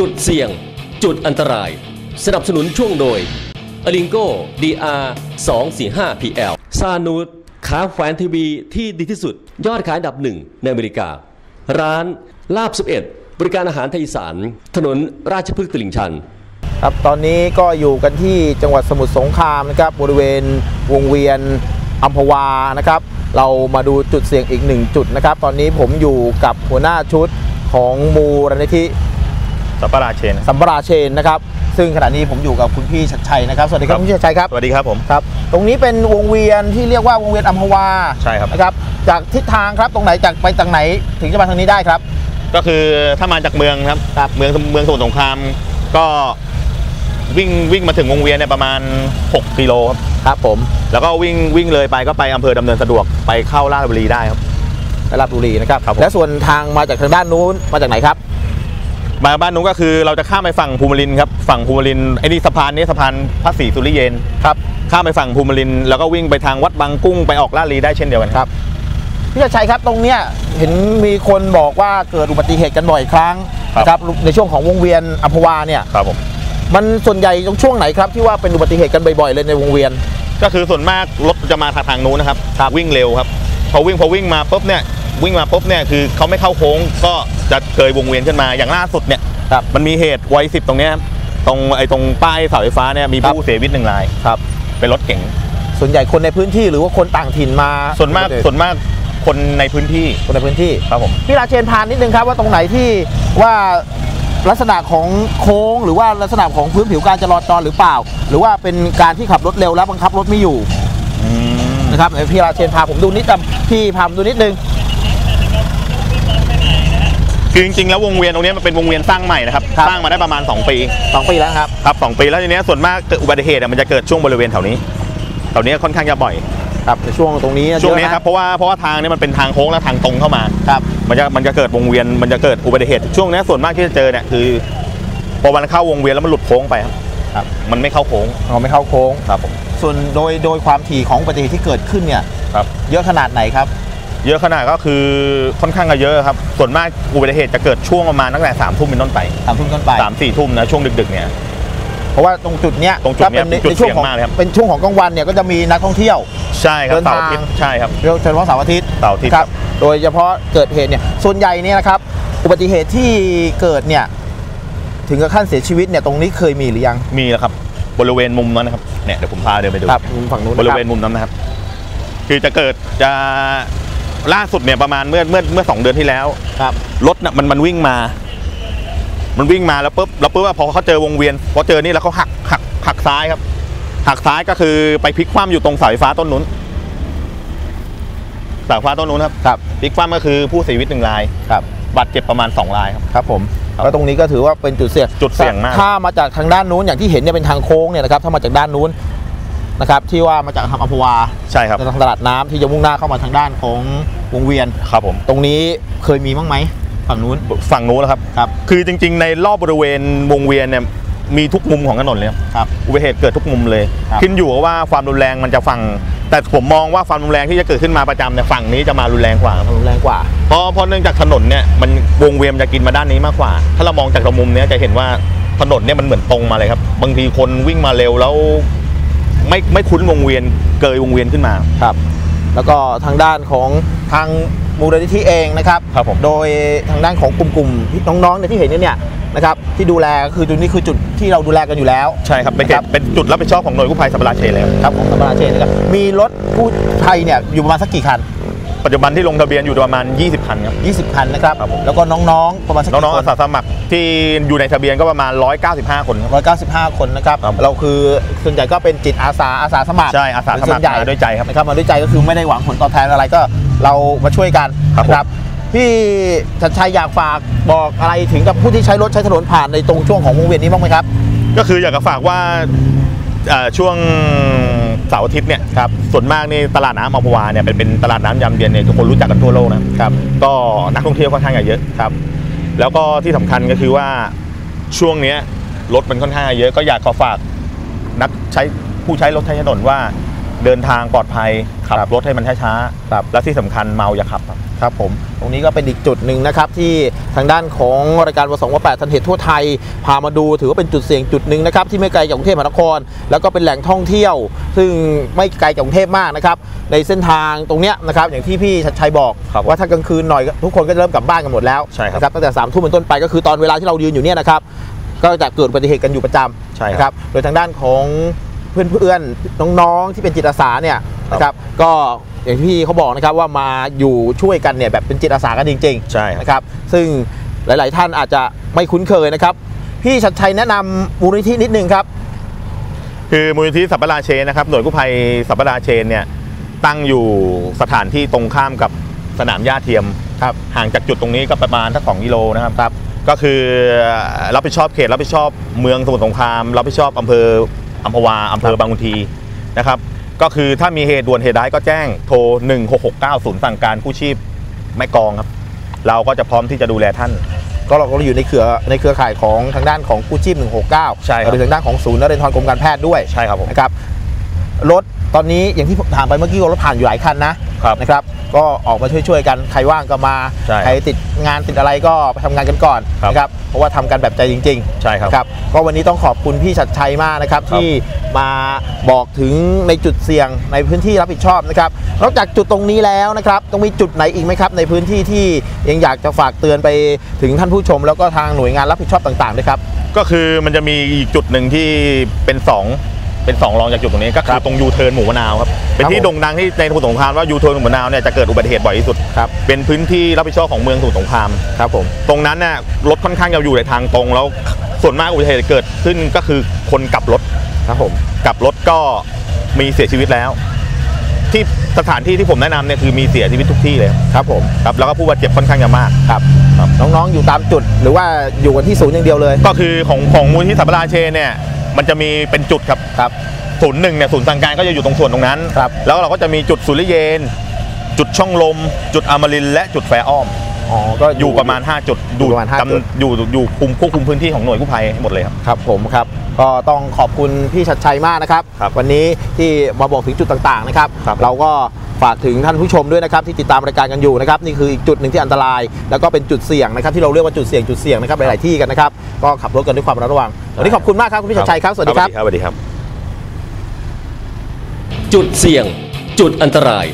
จุดเสี่ยง จุดอันตราย สนับสนุนช่วงโดยอลิงโก้ DR 245 PL ซานูดขาแขวนทีวีที่ดีที่สุด ยอดขายอันดับหนึ่งในอเมริกา ร้านลาบ 11 บริการอาหารไทยอีสาน ถนนราชพฤกษ์ตลิ่งชัน ครับตอนนี้ก็อยู่กันที่จังหวัดสมุทรสงครามนะครับบริเวณวงเวียนอัมพวานะครับ เรามาดูจุดเสี่ยงอีกหนึ่งจุดนะครับ ตอนนี้ผมอยู่กับหัวหน้าชุดของมูลนิธิ สัปปะราเชน สัมปราเชนนะครับ ซึ่งขณะนี้ผมอยู่กับคุณพี่ชัดชัยนะครับ สวัสดีครับครับคุณพี่ชัดชัยครับ สวัสดีครับผมครับ ตรงนี้เป็นวงเวียนที่เรียกว่าวงเวียนอัมพวา ใช่ครับนะครับ จากทิศทางครับตรงไหนจากไปทางไหนถึงจะมาทางนี้ได้ครับ ก็คือถ้ามาจากเมืองครับครับเมืองเมืองสมุทรสงครามก็วิ่งวิ่งมาถึงวงเวียนเนี่ยประมาณ 6 กิโลครับครับผม แล้วก็วิ่งวิ่งเลยไปก็ไปอำเภอดำเนินสะดวกไปเข้าราชบุรีได้ครับราชบุรีนะครับครับผมและส่วนทางมาจากทางด้านนู้นมาจากไหนครับ มาบ้านนู้นก็คือเราจะข้ามไปฝั่งภูมิลินทร์ครับฝั่งภูมิลินทร์ไอ้นี่สะพานนี้สะพานพระศรีสุริเยนครับข้ามไปฝั่งภูมิลินทร์แล้วก็วิ่งไปทางวัดบางกุ้งไปออกลาดลีได้เช่นเดียวกันครับพี่ชัดชัยครับตรงเนี้ยเห็นมีคนบอกว่าเกิดอุบัติเหตุกันบ่อยครั้งนะครับในช่วงของวงเวียนอัมพวาเนี่ยครับผมมันส่วนใหญ่ตรงช่วงไหนครับที่ว่าเป็นอุบัติเหตุกันบ่อยๆเลยในวงเวียน ก็คือส่วนมากรถจะมาทางทางนู้นนะครับวิ่งเร็วครับพอวิ่งพอวิ่งมาปุ๊บเนี่ย วิ่งมาปุ๊บเนี่ยคือเขาไม่เข้าโค้งก็จะเกยวงเวียนขึ้นมาอย่างล่าสุดเนี่ยครับมันมีเหตุวัยสิบตรงเนี้ยตรงไอ้ตรงป้ายเสาไฟฟ้าเนี่ยมีครับผู้เสียชีวิตหนึ่งรายครับ เป็นรถเก๋งส่วนใหญ่คนในพื้นที่หรือว่าคนต่างถิ่นมา ส่วนมากส่วนมากคนในพื้นที่คนในพื้นที่ครับผมพี่ราเชนพานนิดนึงครับว่าตรงไหนที่ว่าลักษณะของโค้งหรือว่าลักษณะของพื้นผิวการจราจรหรือเปล่า หรือว่าเป็นการที่ขับรถเร็วแล้วบังคับรถไม่อยู่นะครับเดี๋ยวพี่ราเชนพาผมดูนิดนึงพี่พาผมดูนิดนึง คือจริงๆแล้ววงเวียนตรงเนี้ยมันเป็นวงเวียนสร้างใหม่นะครับครับ สร้างมาได้ประมาณ 2 ปีสองปีแล้วครับ ครับสองปีแล้วทีเนี้ยส่วนมากเกิดอุบัติเหตุอะมันจะเกิดช่วงบริเวณแถวนี้แถวเนี้ยค่อนข้างจะบ่อยครับในช่วงตรงนี้ช่วงนี้เยอะะครับเพราะว่าเพราะว่าทางเนี้มันเป็นทางโค้งและทางตรงเข้ามา ครับ มันจะมันจะเกิดวงเวียนมันจะเกิดอุบัติเหตุช่วงนี้ส่วนมากที่จะเจอเนี่ยคือพอมันเข้าวงเวียนแล้วมันหลุดโค้งไปครับครับ มันไม่เข้าโค้งเราไม่เข้าโค้ง ครับผมส่วนโดยโดยความถี่ของอุบัติเหตุที่เกิดขึ้นเนี่ย ครับ เยอะขนาดไหนครับ เยอะขนาดก็คือค่อนข้างจะเยอะครับ ส่วนมากอุบัติเหตุจะเกิดช่วงประมาณตั้งแต่สามทุ่มเป็นต้นไปสามทุ่มต้นไปสามสี่ทุ่มนะช่วงดึกๆเนี่ยเพราะว่าตรงจุดเนี้ยตรงจุดเนี้ยถ้าเป็นจุดในช่วงของเสี่ยงมากเลยครับเป็นช่วงของกลางวันเนี่ยก็จะมีนักท่องเที่ยว ใช่ครับเดินเสาทางร์อาทิตย์ใช่ครับเรียกเฉพาะเสาร์อาทิตย์เสาร์อาทิตย์คครัรับบโดยเฉพาะเกิดเหตุเนี่ยส่วนใหญ่เนี่ยนะครับอุบัติเหตุที่เกิดเนี่ยถึงกับขั้นเสียชีวิตเนี่ยตรงนี้เคยมีหรือยังมีแล้วครับ บริเวณมุมนั้นนะครับเนี่ยเดี๋ยวผมพาเดินไปดูครับฝั่งนู้นบรินะคเวบณมุมนั้นนะครับ คือจะเกิดจะ ล่าสุดเนี่ยประมาณเมื่อเมื่อเมื่อสองเดือนที่แล้วครับรถน่ะมันมันวิ่งมา มันวิ่งมาแล้วปุ๊บแล้วปุ๊บว่าพอเขาเจอวงเวียนพอเจอนี่แล้วเขาหักหักหักซ้ายครับ หักซ้ายก็คือไปพลิกคว่ำอยู่ตรงเสาไฟฟ้าต้นนู้นเสาไฟฟ้าต้นนู้นครับครับพลิกคว่ำก็คือผู้เสียชีวิตหนึ่งรายครับบาดเจ็บประมาณสองรายครับครับผมครับแล้วตรงนี้ก็ถือว่าเป็นจุดเสี่ยงจุดเสี่ยงมากถ้ามาจากทางด้านนู้นอย่างที่เห็นเนี่ยเป็นทางโค้งเนี่ยนะครับถ้ามาจากด้านนู้น นะครับที่ว่ามาจากทางอัมพวาใช่ครับทางตลาดน้ำที่จะมุ่งหน้าเข้ามาทางด้านของวงเวียนครับผมตรงนี้เคยมีบ้างไหมฝั่งนู้นฝั่งนู้นนะครับครับ คือจริง ๆ ในรอบบริเวณวงเวียนเนี่ยมีทุกมุมของถนนเลยครับครับอุบัติเหตุเกิดทุกมุมเลยครับขึ้นอยู่กับว่าความรุนแรงมันจะฝั่งแต่ผมมองว่าความรุนแรงที่จะเกิดขึ้นมาประจำเนี่ยฝั่งนี้จะมารุนแรงกว่าครับรุนแรงกว่าเพราะเพราะเนื่องจากถนนเนี่ยมันวงเวียนมันจะกินมาด้านนี้มากกว่า ถ้าเรามองจากตรงมุมเนี้ยจะเห็นว่าถนนเนี่ยมันเหมือนตรงมาเลยครับ บางทีคนวิ่งมาเร็วแล้ว ไม่ไม่คุ้นวงเวียนเกยวงเวียนขึ้นมาครับ แล้วก็ทางด้านของทางมูลนิธิเองนะครับ ครับผม โดยทางด้านของกลุ่มๆที่น้องๆเนี่ยที่เห็นเนี่ยนะครับที่ดูแลก็คือจุดนี้คือจุดที่เราดูแลกันอยู่แล้ว ใช่ครับเป็นครับ เป็นจุดรับผิดชอบของหน่วยกู้ภัยสัปปะราเชนเลยครับครับของตำรวจเชนนะครับมีรถกู้ภัยเนี่ยอยู่ประมาณสักกี่คัน ปัจจุบันที่ลงทะเบียนอยู่ประมาณ 20 คันครับ 20 คันนะครับครับผม แล้วก็น้องๆ ประมาณสักน้กี่องๆคอานสาสมัครที่อยู่ในทะเบียนก็ประมาณ 195 คนครับร้อยเก้าสิบห้าคนนะครับ ครับ เราคือส่วนใหญ่ก็เป็นจิตอาสาอาสาสมัครใช่อาสาสมัครเป็นส่วนใหญ่มาด้วยใจครับ นะครับมาด้วยใจก็คือไม่ได้หวังผลตอบแทนอะไรก็เรามาช่วยกันครับผม นะพี่ชัดชัยอยากฝากบอกอะไรถึงกับผู้ที่ใช้รถใช้ถนนผ่านในตรงช่วงของวงเวียนนี้บ้างไหมครับ ก็คืออยากจะฝากว่าเอ่อช่วงเสาร์อาทิตย์เนี่ยครับส่วนมากนี่ตลาดน้ำอัมพวาเนี่ยเป็นเป็นตลาดน้ำยามเย็นเนี่ยทุกคนรู้จักกันทั่วโลกนะครับก็นักท่องเที่ยวค่อนข้างจะเยอะครับ แล้วก็ที่สำคัญก็คือว่าช่วงเนี้ยรถมันค่อนข้างจะเยอะก็อยากขอฝากนักใช้ผู้ใช้รถใช้ถนนว่า เดินทางปลอดภัยขับครับรถให้มันช้าครับๆและที่สำคัญเมาอย่าขับครับครับผมตรงนี้ก็เป็นอีกจุดหนึ่งนะครับที่ทางด้านของรายการวสองวแปดทันเหตุทั่วไทย พามาดูถือว่าเป็นจุดเสี่ยงจุดหนึ่งนะครับที่ไม่ไกลจากกรุงเทพมหานคร แล้วก็เป็นแหล่งท่องเที่ยว ซึ่งไม่ไกลจากกรุงเทพมากนะครับในเส้นทางตรงเนี้ยนะครับอย่างที่พี่ชัดชัยบอกครับว่าถ้ากลางคืนหน่อยทุกคนก็จะเริ่มกลับบ้านกันหมดแล้วใช่ครับนะตั้งแต่สามทุ่มเป็นต้นไปก็คือตอนเวลาที่เรายืนอยู่เนี่ยนะครับก็จะเกิดอุบัติเหตุกันอยู่ประจำใช่ครับนะครับโดยทางด้านของ เพื่อนๆน้องๆที่เป็นจิตอาสาเนี่ยครับนะครับก็อย่างที่พี่เขาบอกนะครับว่ามาอยู่ช่วยกันเนี่ยแบบเป็นจิตอาสากันจริงใช่ครับๆนะครับซึ่งหลาย ๆ ท่านอาจจะไม่คุ้นเคยนะครับ พี่ชัดชัยแนะนำมูลนิธินิดนึงครับ คือมูลนิธิสัปปะราเชนนะครับหน่วยกู้ภัยสัปปะราเชนเนี่ยตั้งอยู่สถานที่ตรงข้ามกับสนามหญ้าเทียมครับห่างจากจุดตรงนี้ก็ประมาณสักสองกิโลนะครับครับก็คือรับผิดชอบเขตรับผิดชอบเมืองสมุทรสงคราม รับผิดชอบอำเภอ อัมพวาอำเภอบางขุนทีนะครับ ก็คือถ้ามีเหตุด่วนเหตุร้ายก็แจ้งโทร 1669ศูนย์สั่งการกู้ชีพแม่กลองครับ เราก็จะพร้อมที่จะดูแลท่าน ก็เราก็อยู่ในเครือในเครือข่ายของทางด้านของกู้ชีพ 169ใช่ครับ หรือทางด้านของศูนย์นเรนทรกรมการแพทย์ด้วยใช่ครับผม นะครับรถตอนนี้อย่างที่ผมถามไปเมื่อกี้ว่ารถผ่านอยู่หลายคันนะ ครับนะครับ ก็ออกมาช่วยๆกันใครว่างก็มาใช่ครับใครติดงานติดอะไรก็ไปทำงานกันก่อนครับนะครับเพราะว่าทำกันแบบใจจริงๆใช่ครับครับก็วันนี้ต้องขอบคุณพี่ชัดชัยมากนะครับ ครับ ที่มาบอกถึงในจุดเสี่ยงในพื้นที่รับผิดชอบนะครับนอกจากจุดตรงนี้แล้วนะครับต้องมีจุดไหนอีกไหมครับ ในพื้นที่ที่ยังอยากจะฝากเตือนไปถึงท่านผู้ชม แล้วก็ทางหน่วยงานรับผิดชอบต่างๆด้วยครับ ก็คือมันจะมีอีกจุดหนึ่งที่เป็นสอง เป็นสองรองจากจุดตรงนี้ก็คือตรงยูเทิร์นหมู่มะนาวครับเป็นที่ผมโด่งดังที่ในสมุทรสงครามว่ายูเทิร์นหมู่มะนาวเนี่ยจะเกิดอุบัติเหตุบ่อยที่สุดครับเป็นพื้นที่รับผิดชอบของเมืองสมุทรสงครามครับผมตรงนั้นน่ะรถค่อนข้างจะอยู่ในทางตรง แล้วส่วนมากอุบัติเหตุเกิดขึ้นก็คือคนกลับรถครับผมกลับรถก็มีเสียชีวิตแล้ว ที่สถานที่ที่ผมแนะนำเนี่ยคือมีเสียชีวิตทุกที่เลยครับผมครับแล้วก็ผู้บาดเจ็บค่อนข้างจะมากครับครับน้องๆอยู่ตามจุด หรือว่าอยู่กันที่ศูนย์อย่างเดียวเลย ก็คือของของมูลที่สัปปะราเชนเนี่ย มันจะมีเป็นจุดครับครับศูนย์หนึ่งเนี่ยศูนย์สั่งการก็จะอยู่ตรงส่วนตรงนั้นครับแล้วเราก็จะมีจุดสุริเยน จุดช่องลม จุดอมรินทร์และจุดแฟอ้อม อ๋อก็อยู่ประมาณ 5 จุดอยู่ประมาณห้าจำจุดอยู่อยู่คุมควบคุมพื้นที่ของหน่วยกู้ภัยให้หมดเลยครับครับผมครับก็ต้องขอบคุณพี่ชัดชัยมากนะครับครับวันนี้ที่มาบอกถึงจุดต่างๆนะครับครับ เราก็ฝากถึงท่านผู้ชมด้วยนะครับที่ติดตามรายการกันอยู่นะครับนี่คืออีกจุดหนึ่งที่อันตราย แล้วก็เป็นจุดเสี่ยงนะครับที่เราเรียกว่าจุดเสี่ยงจุดเสี่ยงนะครับหลายๆที่กันนะครับก็ขับรถกันด้วยความระมัดระวังวันนี้ขอบคุณมากครับคุณพี่ชัดชัยครับสวัสดีครับสวัสดีครับ จุดเสี่ยง จุดอันตราย